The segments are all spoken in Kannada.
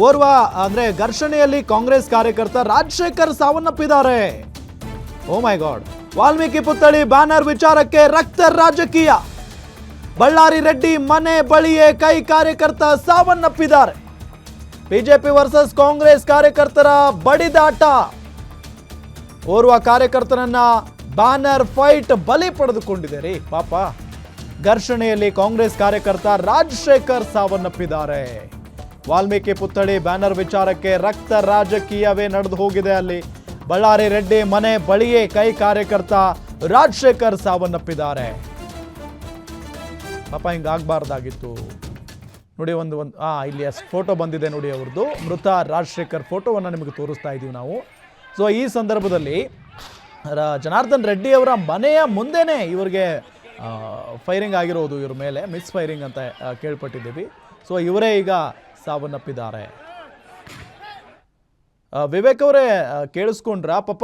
ಓರ್ವ, ಅಂದ್ರೆ ಘರ್ಷಣೆಯಲ್ಲಿ ಕಾಂಗ್ರೆಸ್ ಕಾರ್ಯಕರ್ತ ರಾಜಶೇಖರ್ ಸಾವನ್ನಪ್ಪಿದ್ದಾರೆ. ಓ ಮೈ ಗಾಡ್ ವಾಲ್ಮೀಕಿ ಪುತ್ಥಳಿ ಬ್ಯಾನರ್ ವಿಚಾರಕ್ಕೆ ರಕ್ತ ರಾಜಕೀಯ. ಬಳ್ಳಾರಿ ರೆಡ್ಡಿ ಮನೆ ಬಳಿಯೇ ಕೈ ಕಾರ್ಯಕರ್ತ ಸಾವನ್ನಪ್ಪಿದ್ದಾರೆ. ಬಿಜೆಪಿ ವರ್ಸಸ್ ಕಾಂಗ್ರೆಸ್ ಕಾರ್ಯಕರ್ತರ ಬಡಿದಾಟ. ಓರ್ವ ಕಾರ್ಯಕರ್ತನನ್ನ ಬ್ಯಾನರ್ ಫೈಟ್ ಬಲಿ ಪಡೆದುಕೊಂಡಿದೆ ರೀ ಪಾಪ. ಘರ್ಷಣೆಯಲ್ಲಿ ಕಾಂಗ್ರೆಸ್ ಕಾರ್ಯಕರ್ತ ರಾಜಶೇಖರ್ ಸಾವನ್ನಪ್ಪಿದ್ದಾರೆ. ವಾಲ್ಮೀಕಿ ಪುತ್ಥಳಿ ಬ್ಯಾನರ್ ವಿಚಾರಕ್ಕೆ ರಕ್ತ ರಾಜಕೀಯವೇ ನಡೆದು ಹೋಗಿದೆ ಅಲ್ಲಿ. ಬಳ್ಳಾರಿ ರೆಡ್ಡಿ ಮನೆ ಬಳಿಯೇ ಕೈ ಕಾರ್ಯಕರ್ತ ರಾಜಶೇಖರ್ ಸಾವನ್ನಪ್ಪಿದ್ದಾರೆ. ಪಾಪ ಹಿಂಗಾಗಬಾರ್ದಾಗಿತ್ತು ನೋಡಿ ಒಂದು ಒಂದು, ಆ, ಇಲ್ಲಿ ಫೋಟೋ ಬಂದಿದೆ ನೋಡಿ ಅವ್ರದ್ದು ಮೃತ ರಾಜಶೇಖರ್ ಫೋಟೋವನ್ನು ನಿಮಗೆ ತೋರಿಸ್ತಾ ಇದ್ದೀವಿ ನಾವು. ಸೊ ಈ ಸಂದರ್ಭದಲ್ಲಿ ಜನಾರ್ದನ್ ರೆಡ್ಡಿ ಅವರ ಮನೆಯ ಮುಂದೆನೇ ಇವರಿಗೆ ಫೈರಿಂಗ್ ಆಗಿರೋದು ಇವ್ರ ಮೇಲೆ ಮಿಸ್ ಫೈರಿಂಗ್ ಅಂತ ಕೇಳ್ಪಟ್ಟಿದ್ದೀವಿ. ಸೊ ಇವರೇ ಈಗ ಸಾವನ್ನಪ್ಪಿದ್ದಾರೆ. ವಿವೇಕ್ ಅವರೇ ಕೇಳಿಸ್ಕೊಂಡ್ರ? ಪಾಪ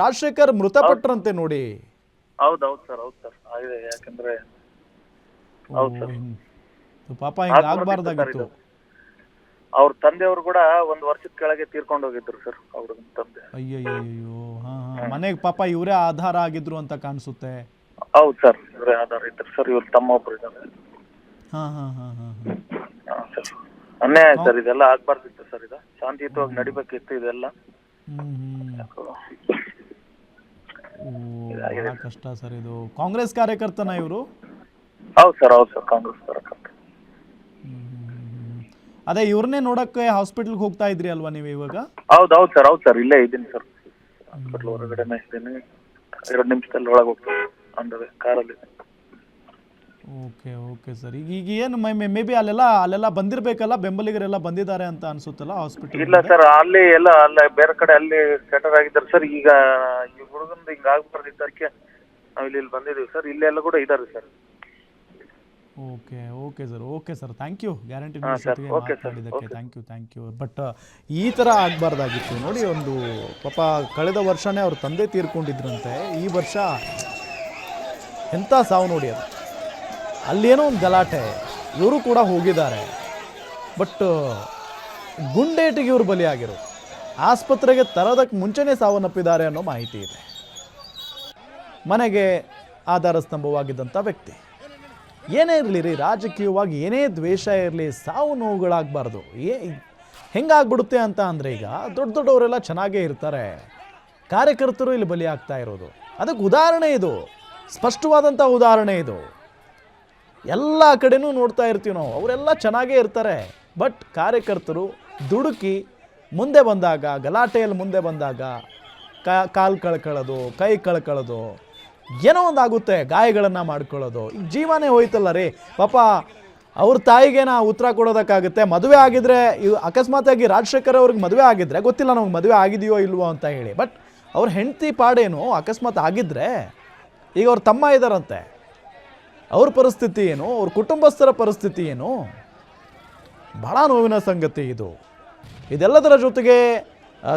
ರಾಜಶೇಖರ್ ಮೃತಪಟ್ಟರಂತೆ ನೋಡಿ. ಹೌದೌದು ಹೌದ್ ಸರ್ ಹೌದ್ ಸರ್. ಆಗಿದೆ ಯಾಕಂದ್ರೆ ಹೌದ್ ಸರ್. ಪಾಪ ಹಿಂಗೆ ಆಗ್ಬಾರ್ದಾಗಿತ್ತು. ಅವ್ರ ತಂದೆಯವರು ಕೂಡ ಒಂದ್ ವರ್ಷದ ಕೆಳಗೆ ತೀರ್ಕೊಂಡು ಹೋಗಿದ್ರು ಸರ್ ಅವ್ರ ತಂದೆ. ಅಯ್ಯಯ್ಯೋ ಹಾ ಹಾ. ಮನೆಗೆ ಪಾಪ ಇವರೇ ಆಧಾರ ಆಗಿದ್ರು ಅಂತ ಕಾಣಿಸುತ್ತೆ. ಹೌದ್ ಸರ್ ಇವ್ರೆ ಆಧಾರ ಇದ್ರು ಸರ್ ಇವ್ರ ತಮ್ಮ ಒಬ್ರು ಇದ್ದಾರೆ. ಹಾ ಹಾ ಹಾ. ಹಾ ಸರ್. ಅನ್ಯಾಯ ಸರ್ ಇದೆಲ್ಲ ಆಗ್ಬಾರ್ದಿತ್ತು ಸರ್ ಇದು. ಶಾಂತಿಯುತವಾಗಿ ನಡಿಬೇಕಿತ್ತು ಇದೆಲ್ಲ. ಕಷ್ಟ ಸರ್ ಇದು. ಕಾಂಗ್ರೆಸ್ ಕಾರ್ಯಕರ್ತನ ಇವರು? ಹೌದ್ ಸರ್ ಹೌದ್ ಸರ್ ಕಾಂಗ್ರೆಸ್ ಕಾರ್ಯಕರ್ತ. ಅದೇ ಇವ್ರನ್ನೇ ನೋಡಕ್ಕೆ ಹಾಸ್ಪಿಟಲ್ಗೆ ಹೋಗ್ತಾ ಇದ್ರಿ ಅಲ್ವಾ ನೀವು ಇವಾಗ? ಹೌದ್ ಹೌದ್ ಸರ್ ಹೌದ್ ಸರ್ ಇಲ್ಲೇ ಇದ್ದೀನಿ ಸರ್. ಹಾಸ್ಪಿಟ್ಲ್ ಹೊರಗಡೆನೆ ಇದ್ದೀನಿ. ಎರಡು ನಿಮಿಷದಲ್ಲಿ ಒಳಗೆ ಹೋಗ್ತೀನಿ. ಅಂದ್ರೆ ಕಾರಲ್ಲಿ. Okay okay sir. ಈಗ ಈಗ ಏನು ಮೈ ಮೇ ಬಿ ಅಲ್ಲೆಲ್ಲ ಅಲ್ಲೆಲ್ಲ ಬಂದಿರಬೇಕಲ್ಲ ಬೆಂಬಲಿಗರೆಲ್ಲ ಬಂದಿದ್ದಾರೆ ಅಂತ ಅನ್ಸುತ್ತಲ್ಲ ಹಾಸ್ಪಿಟಲ್ ಇಲ್ಲ ಸರ್ ಅಲ್ಲಿ ಎಲ್ಲ ಅಲ್ಲ ಬೇರೆ ಕಡೆ ಅಲ್ಲಿ ಸೆಟರ್ ಆಗಿದ್ದಾರೆ ಸರ್. ಈಗ ಈ ಹುಡುಗಂದು ಹಿಂಗ ಆಗ್ಬಾರ್ದಿದ್ದಕ್ಕೆ ನಾವು ಇಲ್ಲಿ ಇಲ್ಲಿ ಬಂದಿದ್ದೀವಿ ಸರ್. ಇಲ್ಲೆಲ್ಲ ಕೂಡ ಇದ್ದಾರೆ sir. Okay okay sir okay sir. Thank you guarantee ಮಾತಾಡಿದ್ದಕ್ಕೆ thank you thank you but ಈ ಥರ ಆಗಬಾರ್ದಾಗಿತ್ತು. ನೋಡಿ ಒಂದು ಪಾಪ ಕಳೆದ ವರ್ಷನೇ ಅವ್ರ ತಂದೆ ತೀರ್ಕೊಂಡಿದ್ರಂತೆ. ಈ ವರ್ಷ ಎಂಥ ಸಾವು ನೋಡಿ ಅದು. ಅಲ್ಲೇನೋ ಒಂದು ಗಲಾಟೆ. ಇವರು ಕೂಡ ಹೋಗಿದ್ದಾರೆ. ಬಟ್, ಗುಂಡೇಟಿಗೆ ಇವರು ಬಲಿಯಾಗಿರು. ಆಸ್ಪತ್ರೆಗೆ ತರೋದಕ್ಕೆ ಮುಂಚೆನೇ ಸಾವನ್ನಪ್ಪಿದ್ದಾರೆ ಅನ್ನೋ ಮಾಹಿತಿ ಇದೆ. ಮನೆಗೆ ಆಧಾರ ಸ್ತಂಭವಾಗಿದ್ದಂಥ ವ್ಯಕ್ತಿ. ಏನೇ ಇರಲಿ ರೀ ರಾಜಕೀಯವಾಗಿ ಏನೇ ದ್ವೇಷ ಇರಲಿ, ಸಾವು ನೋವುಗಳಾಗಬಾರ್ದು. ಏ, ಹೆಂಗಾಗ್ಬಿಡುತ್ತೆ ಅಂತ ಅಂದರೆ ಈಗ ದೊಡ್ಡ ದೊಡ್ಡವರೆಲ್ಲ ಚೆನ್ನಾಗೇ ಇರ್ತಾರೆ. ಕಾರ್ಯಕರ್ತರು ಇಲ್ಲಿ ಬಲಿಯಾಗ್ತಾ ಇರೋದು. ಅದಕ್ಕೆ ಉದಾಹರಣೆ ಇದು. ಸ್ಪಷ್ಟವಾದಂಥ ಉದಾಹರಣೆ ಇದು. ಎಲ್ಲ ಕಡೆನೂ ನೋಡ್ತಾ ಇರ್ತೀವಿ ನಾವು. ಅವರೆಲ್ಲ ಚೆನ್ನಾಗೇ ಇರ್ತಾರೆ. ಬಟ್ ಕಾರ್ಯಕರ್ತರು ದುಡುಕಿ ಮುಂದೆ ಬಂದಾಗ, ಗಲಾಟೆಯಲ್ಲಿ ಮುಂದೆ ಬಂದಾಗ ಕಾಲು ಕಳ್ಕೊಳ್ಳೋದು, ಕೈ ಕಳ್ಕೊಳ್ಳೋದು, ಏನೋ ಒಂದು ಆಗುತ್ತೆ ಗಾಯಗಳನ್ನು ಮಾಡ್ಕೊಳ್ಳೋದು. ಈಗ ಜೀವನೇ ಹೋಯ್ತಲ್ಲ ರೀ. ಪಾಪ ಅವ್ರ ತಾಯಿಗೆ ನಾ ಉತ್ತರ ಕೊಡೋದಕ್ಕಾಗುತ್ತೆ. ಮದುವೆ ಆಗಿದ್ರೆ ಇವ್ ಅಕಸ್ಮಾತಾಗಿ ರಾಜಶೇಖರ್ ಅವ್ರಿಗೆ ಮದುವೆ ಆಗಿದ್ರೆ, ಗೊತ್ತಿಲ್ಲ ನಮ್ಗೆ ಮದುವೆ ಆಗಿದೆಯೋ ಇಲ್ವೋ ಅಂತ ಹೇಳಿ. ಬಟ್ ಅವ್ರ ಹೆಂಡತಿ ಪಾಡೇನು ಅಕಸ್ಮಾತ್ ಆಗಿದ್ರೆ ಈಗ ಅವ್ರ ತಮ್ಮ ಇದ್ದಾರಂತೆ ಅವ್ರ ಪರಿಸ್ಥಿತಿ ಏನು? ಅವ್ರ ಕುಟುಂಬಸ್ಥರ ಪರಿಸ್ಥಿತಿ ಏನು? ಬಹಳ ನೋವಿನ ಸಂಗತಿ ಇದು. ಇದೆಲ್ಲದರ ಜೊತೆಗೆ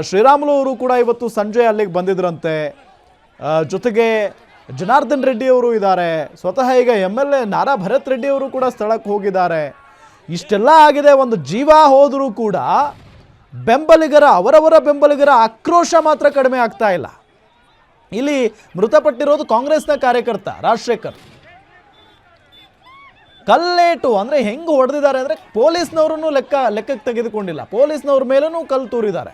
ಶ್ರೀರಾಮುಲು ಅವರು ಕೂಡ ಇವತ್ತು ಸಂಜೆ ಅಲ್ಲಿಗೆ ಬಂದಿದ್ರಂತೆ. ಜೊತೆಗೆ ಜನಾರ್ದನ್ ರೆಡ್ಡಿ ಅವರು ಇದ್ದಾರೆ. ಸ್ವತಃ ಈಗ M L A Nara Bharath Reddy ಅವರು ಕೂಡ ಸ್ಥಳಕ್ಕೆ ಹೋಗಿದ್ದಾರೆ. ಇಷ್ಟೆಲ್ಲ ಆಗಿದೆ, ಒಂದು ಜೀವ ಹೋದರೂ ಕೂಡ ಬೆಂಬಲಿಗರ, ಅವರವರ ಬೆಂಬಲಿಗರ ಆಕ್ರೋಶ ಮಾತ್ರ ಕಡಿಮೆ ಆಗ್ತಾ ಇಲ್ಲ. ಇಲ್ಲಿ ಮೃತಪಟ್ಟಿರೋದು ಕಾಂಗ್ರೆಸ್ನ ಕಾರ್ಯಕರ್ತ ರಾಜಶೇಖರ್. ಕಲ್ಲೇಟು ಅಂದರೆ ಹೆಂಗೆ ಹೊಡೆದಿದ್ದಾರೆ ಅಂದರೆ ಪೊಲೀಸ್ನವ್ರನ್ನು ಲೆಕ್ಕ ಲೆಕ್ಕಕ್ಕೆ ತೆಗೆದುಕೊಂಡಿಲ್ಲ. ಪೊಲೀಸ್ನವ್ರ ಮೇಲೂ ಕಲ್ಲು ತೂರಿದ್ದಾರೆ.